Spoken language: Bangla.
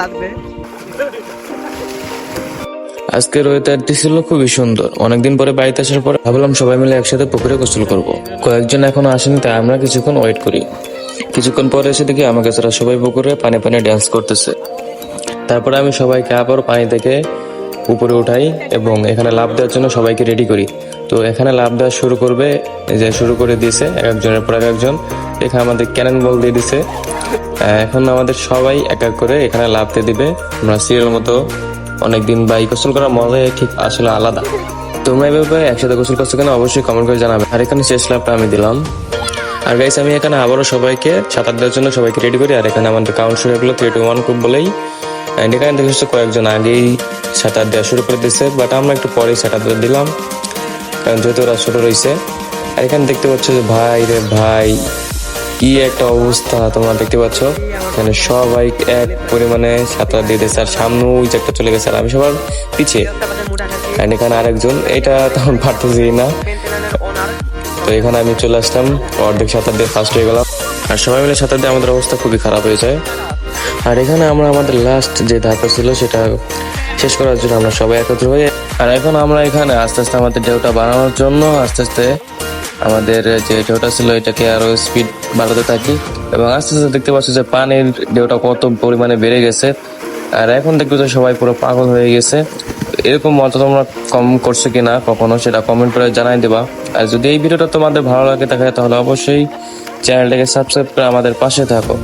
লাগবে। আজকের ওয়েদারটি ছিল খুবই সুন্দর। অনেকদিন পরে বাড়িতে আসার পর ভাবলাম সবাই মিলে একসাথে পুকুরে গোসল করব। কয়েকজন এখনও আসেনি, তাই আমরা কিছুক্ষণ ওয়েট করি। কিছুক্ষণ পরে এসে দেখি আমাকে তারা সবাই পুকুরে পানি পানি ড্যান্স করতেছে। তারপরে আমি সবাইকে আবার পানি থেকে উপরে উঠাই এবং এখানে লাভ দেওয়ার জন্য সবাইকে রেডি করি। তো এখানে লাভ দেওয়া শুরু করবে যে শুরু করে দিয়েছে, এক একজনের পর একজন। এখানে আমাদের ক্যানন বল দিয়ে দিছে। এখন আমাদের সবাই এক এক করে এখানে লাভ দিয়ে দিবে। আমরা সিরিয়াল মতো অনেকদিন বা গোসল করার মজাই ঠিক আসলে আলাদা। তোমরা এভাবে একসাথে গোসল করছ কেন অবশ্যই কমেন্ট করে জানাবে। আর এখানে শেষ লাভটা আমি দিলাম। আর গাইস আমি এখানে আবারও সবাইকে সাঁতার দেওয়ার জন্য সবাইকে রেডি করি। আর এখানে আমাদের কাউন্ট শুরু হলো থ্রি টু ওয়ান খুব বলেই। এখানে দেখেছ কয়েকজন আগেই সাঁতার দেওয়া শুরু করে দিচ্ছে বাট আমরা একটু পরেই দিয়ে দিলাম, কারণ যেহেতু ওরা ছোট রয়েছে। আর এখানে দেখতে পাচ্ছ যে ভাই রে ভাই, কি একটা অবস্থা তোমরা দেখতে পাচ্ছ। এখানে সবাই এক পরিমাণে সাঁতার দিচ্ছে আর সামনে ওই একটা চলে গেছে, আর আমি সবার পিছিয়ে। And এখানে আরেকজন, এটা তখন পারতেছি না। তো এখানে আমি চলে আসলাম, অর্ধেক সাঁতার দিয়ে ফার্স্ট হয়ে গেলাম। আর সবাই মিলে সাঁতার দিয়ে আমাদের অবস্থা খুবই খারাপ হয়ে যায়। আর এখানে আমরা আমাদের লাস্ট যে ধাপটা ছিল, সেটা শেষ করার জন্য আমরা সবাই একত্র হয়ে আর এখন আমরা এখানে আস্তে আস্তে আমাদের ঢেউটা বাড়ানোর জন্য আস্তে আস্তে আমাদের যে ঢেউটা ছিল এটাকে আরও স্পিড বাড়াতে থাকি। এবং আস্তে আস্তে দেখতে পাচ্ছি যে পানির ঢেউটা কত পরিমাণে বেড়ে গেছে। আর এখন দেখবে যে সবাই পুরো পাগল হয়ে গেছে। এরকম মজা তোমরা কম করছ কিনা কখনো সেটা কমেন্ট করে জানাই দেবা। আর যদি এই ভিডিওটা তোমাদের ভালো লাগে থাকে তাহলে অবশ্যই চ্যানেলটাকে সাবস্ক্রাইব করে আমাদের পাশে থাকো।